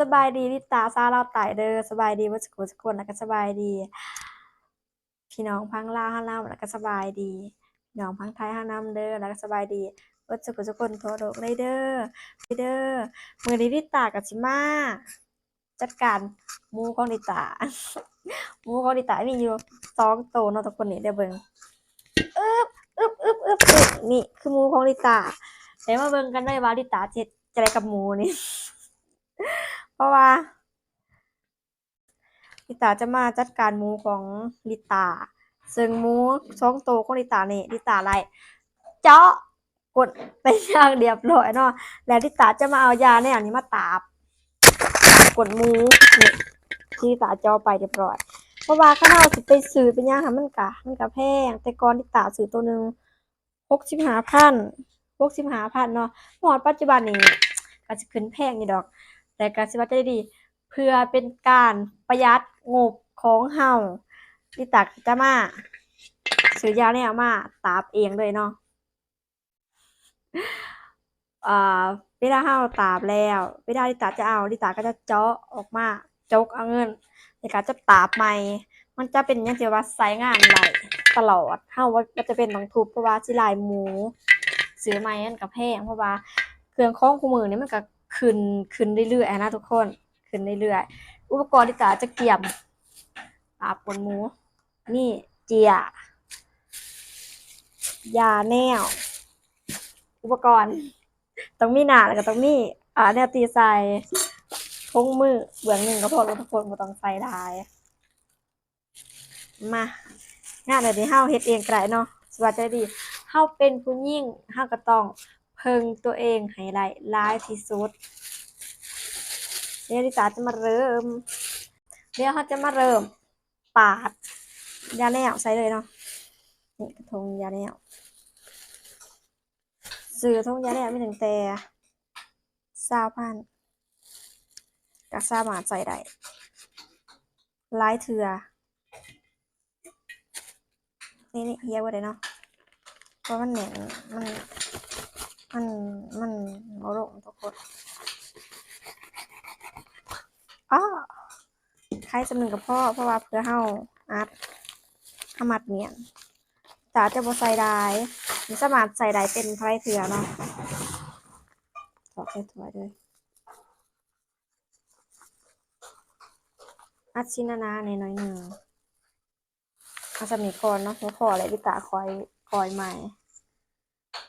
สบายดีลิตาซาเราไต่เด้อสบายดีว่าสกุสกุลแล้วก็สบายดี พี่น้องพังลาวห้าน้ำแล้วก็สบายดีพี่น้องพังไทยห้าน้ำเด้อแล้วก็สบายดีว่าสกุสกุลโทรโดกเลยเด้อไปเด้อมือนี้ลิตากับชิมาจัดการมูของลิตามูของลิตามีอยู่สองโตวเนาะทุกคนนี่ได้เบิ่งอึ๊บอึ๊บอึ๊บอึ๊บนี่คือมูของลิตาเดี๋ยวมาเบิ่งกันได้ว่าลิตาจะจะอะไรกับมูนี่ เพราะว่าลิตาจะมาจัดการหมูของลิตา ซึ่งหมูสองตัวของลิตานี่ลิตาไล่เจาะกดไปอย่างเรียบร้อยเนาะแล้วลิตาจะมาเอายาในอันนี้มาตาบกดหมูนี่ที่ลิตาเจาะไปเรียบร้อย เพราะว่าข้าวเราสิไปซื้อเป็นหยังค่ะมันกะมันกะแพง แต่ก่อนลิตาซื้อตัวหนึ่งหกสิบห้าพันหกสิบห้าพันเนาะหอดปัจจุบันนี้ก็จะขึ้นแพงอยู่ดอก แต่การสิว่าจะได้ดี เพื่อเป็นการประหยัดงบของเฮาลิตาก็จะมาซื้อยาเนี่ยมาตาบเองเลยเนาะอ่าเวลาเฮาตาบแล้วเวลาลิตาจะเอาลิตาก็จะเจาะออกมาจกเอาเงินในการจะตาบใหม่ มันจะเป็นยังที่ว่าใช้งานไหลตลอดเฮาว่าจะเป็นต้องทุบเพราะว่าสิลายหมูซื้อใหม่นั่นก็แพงเพราะว่าเครื่องของคู่มือนี่มันก็ ขึ้นขึ้นเรื่อยๆนะทุกคนขึ้นเรื่อยๆอุปกรณ์ที่ตาจะเกี่ยมปลาปนหมู นี่เจียยาแนว อุปกรณ์ต้องมีหนาแล้วก็ต้องมีอ่าแนวตีใส่ทงมือเบื้องหนึ่งก็พอแล้วทุกคนบ่ต้องใส่หลายมางานแบบนี้เฮาเฮ็ดเองก็ได้เนาะสวัสดีเฮาเป็นผู้หญิงเฮาก็ต้อง เพิงตัวเองให้ได้ร้ายที่สุดเดี๋ยวลิตาจะมาเริ่ม เดี๋ยวเขาจะมาเริ่ม ปาด ยาแนวใส่เลยเนาะนี่กระทงยาแนวซื้อทงยาแนวมีถึงแต่สาวพันก็สามารถใส่ได้หลายเถื่อนี่นี่เฮียว่าได้เนาะเพราะมันเหน็นมัน มันมันเอาลงทุกคนอ้อใครจำหนึ่งกับพ่อเพราะว่าเพื่อเฮาอัดขมัดเมียนจ๋าจะบ่ใส่ได้มันสมารถใส่ได้เป็นไฟเถื่อเนาะถอดใส่ถ้วยเลยอัดชิ้นนาในน้อยหนึ่งอาสำนีก่อนเนาะหัวคออะไรพี่ตาคอยคอยใหม่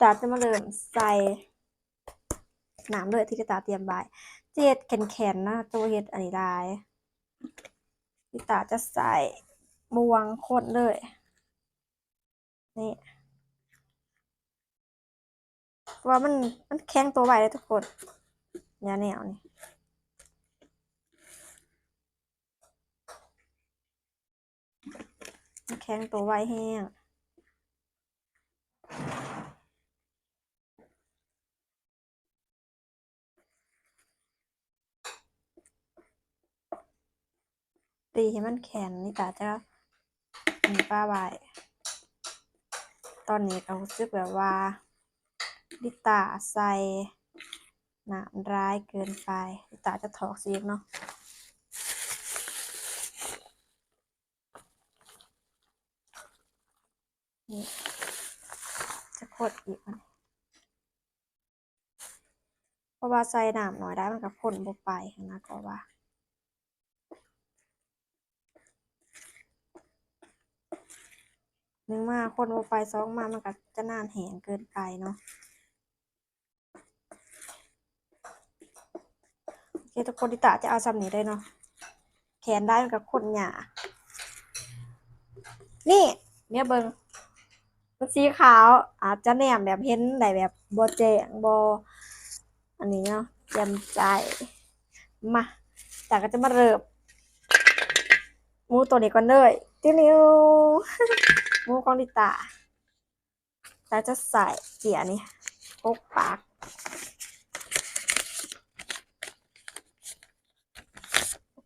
ตาจะมาเริ่มใส่น้ำเลยที่กระตาเตรียมไว้เจ็ดแข็งๆนะตัวเฮ็ดอันนี้ได้พี่ตาจะใส่บวงคนเลย นี่ว่ามันมันแข็งตัวไวเลยทุกคนยาแนวนี่แข็งตัวไวแห้ง ตีให้มันแข็งนี่ตาจะมีป้าไว้ตอนนี้เรารู้สึกแบบว่าลิตาใส่น้ำร้ายเกินไปลิตาจะถอกซีกเนาะนี่จะกดอีกมันเพราะว่าใส่น้ำหน่อยได้มันกับพ่นบไปนะก็ว่า หนึ่งมาคนบ่ไปสองมามันก็จะนานแหงเกินไปเนาะโอเคทุกคนที่ตาจะเอาซ้ำนี้ได้เนาะแขนได้มันกับคนหยานี่ เนี่ยเบิงมันสีขาวอาจจะแนมแบบเห็นได้แบบบ่แจงบ่อันนี้เนาะแจ่มใจมาแต่ก็จะมาเริ่มมูตัวนี้ก่อนเลยติ้วนิ้ว มูของลิตาแล้วจะใส่เจียร์นี่พกปาก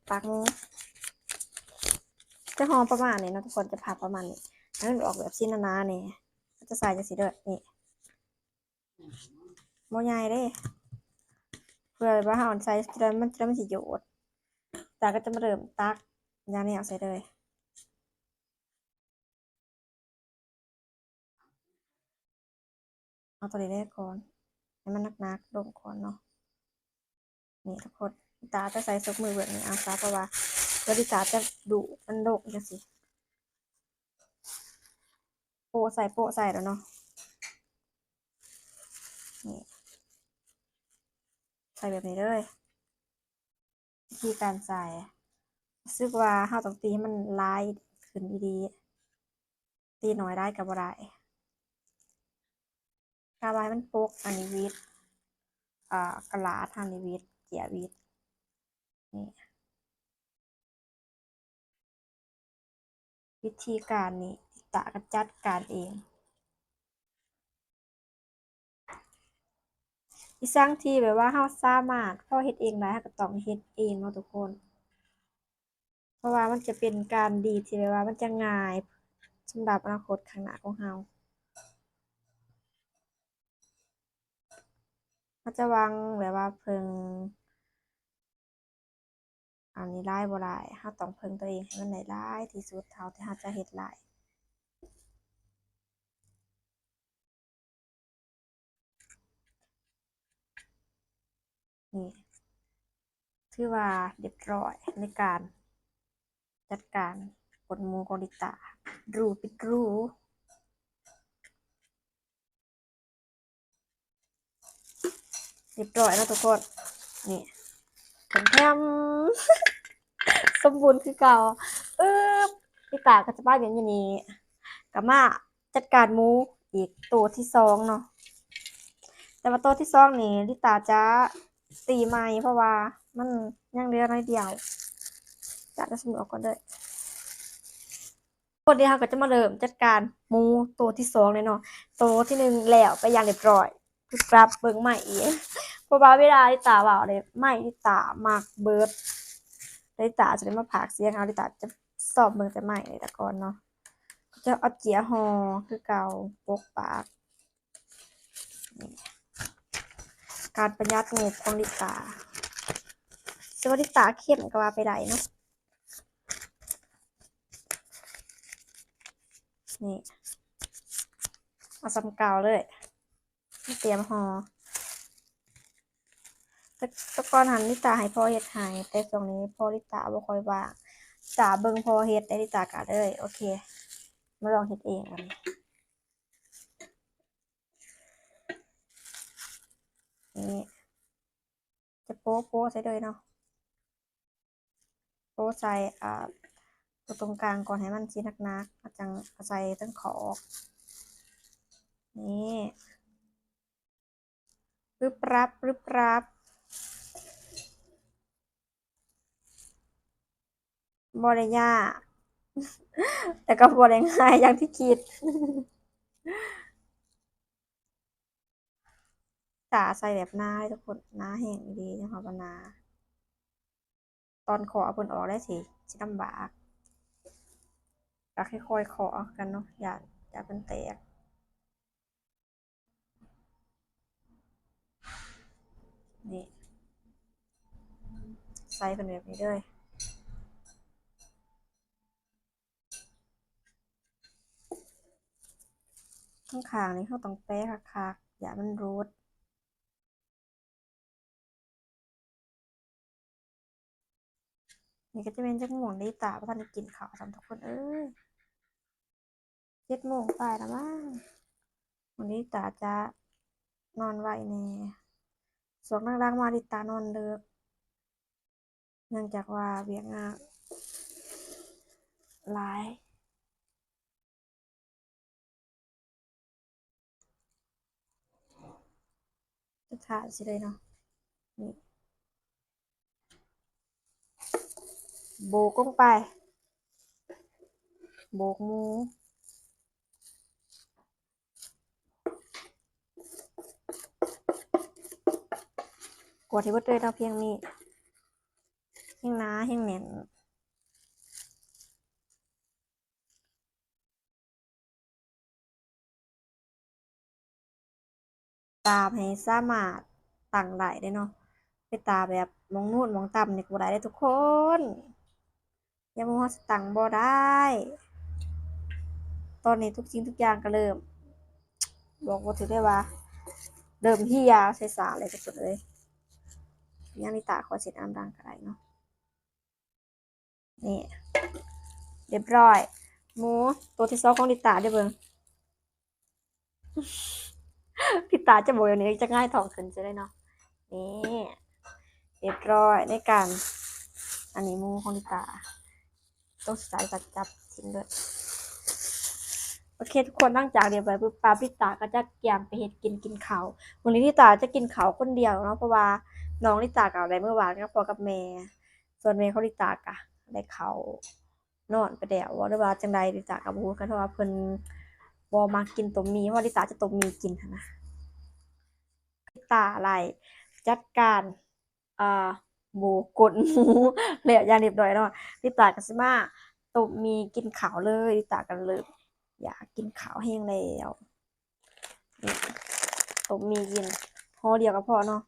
ปากหมูจะหอมประมาณนี้นาะทุกคนจะผัดประมาณนี้ให้มันออกแบบชิ้นนาๆนี่จะใส่จะสีเด้อนี่โมใหญ่เด้พื่อว่าเฮาใส่จะมันจะไมันสิโยดแตาก็จะมาเริ่มตักยาแนวใส่เลย เอาตัวนี้ได้ก่อนให้มันนักๆลงก่อนเนาะนี่ทุกคนตาจะใส่ซกมือแบบนี้เอาซะเพราะว่าเดี๋ยวดิตาจะดุมันโดกจังสิโปะใส่โปะใส่แล้วเนาะนี่ใส่แบบนี้เลยวิธีการใส่รู้สึกว่าเฮาต้องตีให้มันลายขึ้นดีๆตีน้อยได้กับบ่ได้ กาบายมันโปกอันนี้วิทอ่ากระลาดอันนี้วิทเจียวิทนี่วิธีการนี้ตะก็จัดการเองอีสร้างที่แบบว่าเฮาสามารถพอเฮ็ดเองได้เฮาก็ต้องเฮ็ดเองเนาะทุกคน เพราะว่ามันจะเป็นการดีที่แบบว่ามันจะง่ายสำหรับอนาคตข้างหน้าของเฮา เราจะวางแบบว่าเพิ่งอันนี้หลายบ่หลายเฮาต้องเพิ่งตัวเองให้มันได้หลายที่สุดเท่าที่เฮาจะเฮ็ดหลายนี่ถือว่าเรียบร้อยในการจัดการกดมูกดิตารูปิดรู รียบร้อยแล้วทุกคน นี่แถมแถมสมบูรณ์คือเก่าเออพี่ตาก็จะป้าเดี๋ยวนี้กับมาจัดการมูอีกตัวที่สองเนาะแต่ว่าตัวที่สองนี่ลิตาจะตีไม้เพราะว่ามันยังเหลือน้อยเดียวจะจะสมุดออกก่อนเลยคนเดียวเราก็จะมาเริ่มจัดการมูตัวที่สองเลยเนาะตัวที่หนึ่งแล้วไปอย่างเรียบร้อยคือกลับเบิ่งใหม่อีก พราะว่าเวลาลิตาว่าเลยไม่ลิตามากเบิร์ดลิตาจะได้มาผากเสียงเอาลิตาจะสอบเบิ่งแต่ใหม่เลยต่ก่อนเนาะจะเอาเจียหอคือเก่าปกปาก การประหยัดงบของลิตาสวัสดิตาเข้มก็ว่าไปได้เนาะนี่เอาสำเกาวเลย เตรียมหอ แต่ตะกอนหันลิตาให้พ่อเฮ็ดให้แต่ตรงนี้พ่อลิตาบ่ค่อยว่างตาเบิ่งพ่อเฮ็ดได้ลิตากะเลย โอเค มาลองเฮ็ดเองกันนี่จะโป๊โป๊ใส่เลยเนาะโป๊ใส่อ่าตัวตรงกลางก่อนให้มันชิ้นนักๆแล้วจังเอาใส่ตั้งขอออกนี่รึบรับรึบรับ บริยากแต่ก็บริง่ายอย่างที่คิดตาใส่แบบหน้าทุกคนหน้าแห้งดีนะคะบนา ตอนขอเอาผลออกได้สิสิลำบากอยาก็ค่อยขอกันเนาะอย่าอย่าเป็นแตกนี่ใส่เป็นแบบนี้เลย ข้างขางนี่เขาต้องแปะคักๆอย่ามันรูดนี่ก็จะเป็นจักโมงได้ตาเพราะท่านกินข้าวสำทุกคนเอ้ยเจ็ดโมงไปแล้วมั้งวันนี้ตาจะนอนไวแน่ส่วนล่ามาดิตานอนเลิกเนื่องจากว่าเวียกงานหลาย จะถ่ายสิเลยเนาะนี่โบกลงไป โบกมูกดที่ว่าเตยเราเพียงนี้เพียงหนาเพียงแน่น ตามให้สามารถตั้งได้ได้เนาะไปตาแบบมองนู่นมองต่ำเนี่ก็บ่ได้เด้ทุกคนอย่ามัวสตังบ่ได้ ตอนนี้ทุกสิ่งทุกอย่างก็เริ่ม บอกบ่าถือได้ว่าเริ่มเหี่ยาใส่สาเลยสุดเลยย่างนิตาขอเสร็จอันดังก็ได้เนาะนี่เรียบร้อยหมูตัวที่สองของลิตาได้เบิ่ง ลิตาจะบอกอย่างนี้จะง่ายทองขึ้นจะได้เนาะนี่เรียบร้อยในการอันนี้มูของลิตาต้องสายจัดจับทิ้งด้วยโอเคทุกคนตั้งจากเรียบร้อยปุ๊บปาลิตาก็จะเกี่ยมไปเฮ็ดกินกินเขาวันนี้ลิตาจะกินเขาคนเดียวเนาะเพราะว่าน้องลิตากับอะไรเมื่อวานก็พอกับแม่ส่วนแม่เขาลิตากะได้เขานอนไปแล้วว่าหรือว่าจังใดลิตากับบูกันเพราะว่าเพิ่น บ่มากินต้มมีเพราะว่าลิตาจะต้มมีกินนะลิตาอะไรจัดการอ่าหมูกดหมูแล้วอย่างเรียบร้อยเนาะลิตาก็สิมาต้มมีกินขาวเลยลิตากันเลย อยากกินขาวแห้งแล้วต้มมีกินห่อเดียวก็พอเนาะ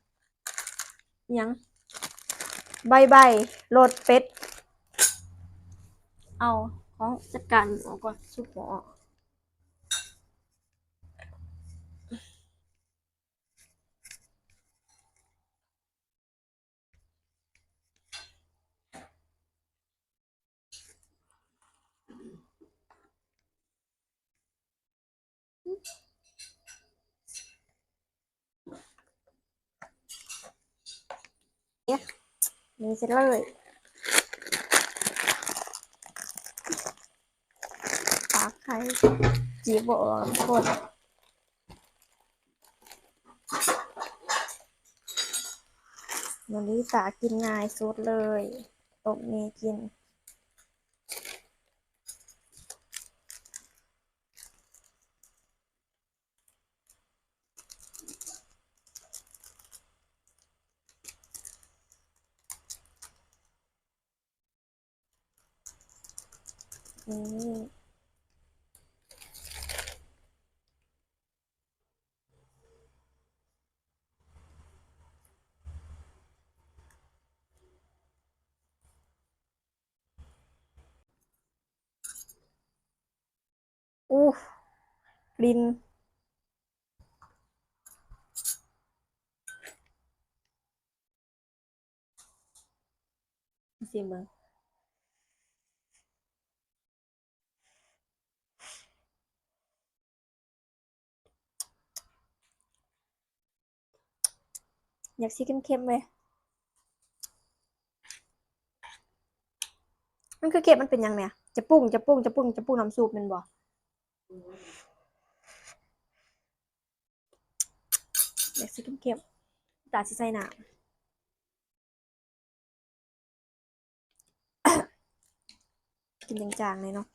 ยังใบใบโรดเป็ด เอาของจัดการหมอก่อนซุปหมอ นี่เสร็จเลยปากไข่จีบออกคนวันนี้ตากินง่ายสุดเลยตบมีกิน อืมอู้กลิ่นสิมึง อยากซีเค็มๆเลยมันคือเก็บมันเป็นยังไงจะปรุงจะปรุงจะปรุงจะปรุงน้ำซุปมันบ่อยากซีเค็มๆตาสิใส่น้ำกินจางๆเลยเนาะ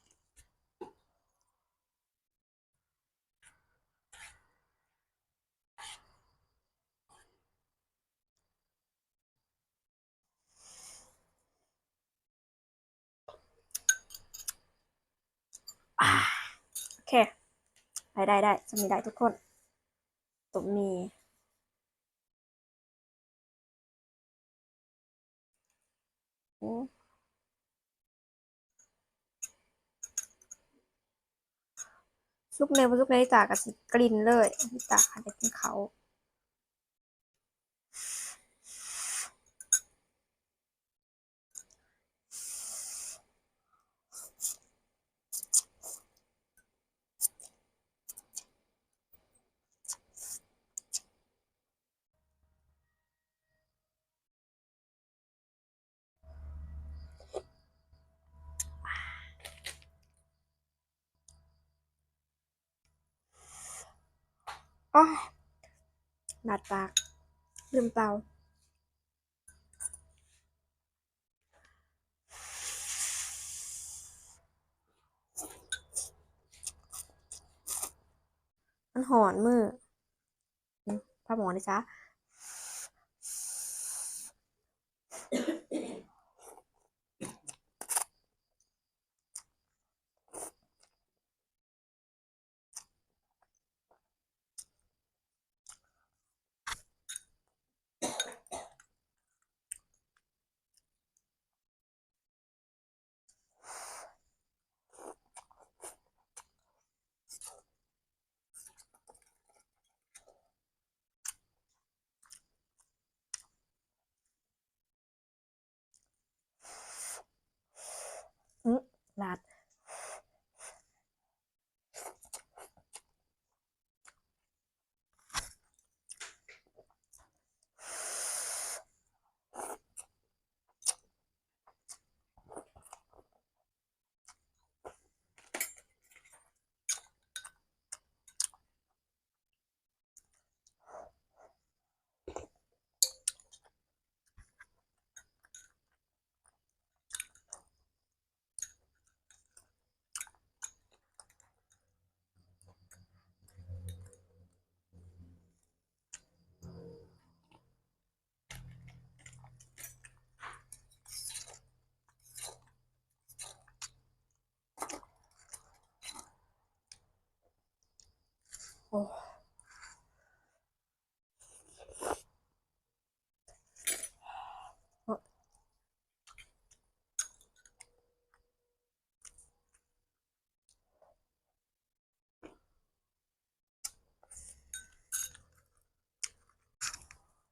โอเค ได้ได้ได้จะมีได้ทุกคนตุ่มมีอืมซุปเนวซุปเนยตากับสิกลิ่นเลยพี่ตาจะกินเขา อ้าวหนาดปาก ลืมเปล่า มันหอนมือพระหมอนี่จ้ะ Oh.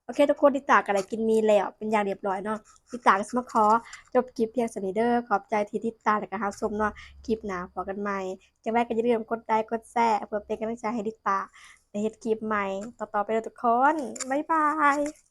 โอเค ทุกคนติตาก็ไรกินมีแล้ว เป็นอย่างเรียบร้อยเนาะติตาก็สิมาขอจบคลิปเพียงสนิเดอร์ขอบใจที่ติดตามและก็รับชมเนาะคลิปหน้าพบกันใหม่จังแรก็อย่าลืมกดไลค์กดแชร์เพื่อเป็นกำลังใจให้ติตาในเฮ็ดคลิปใหม่ ต่อๆไปเลยทุกคนบ๊ายบาย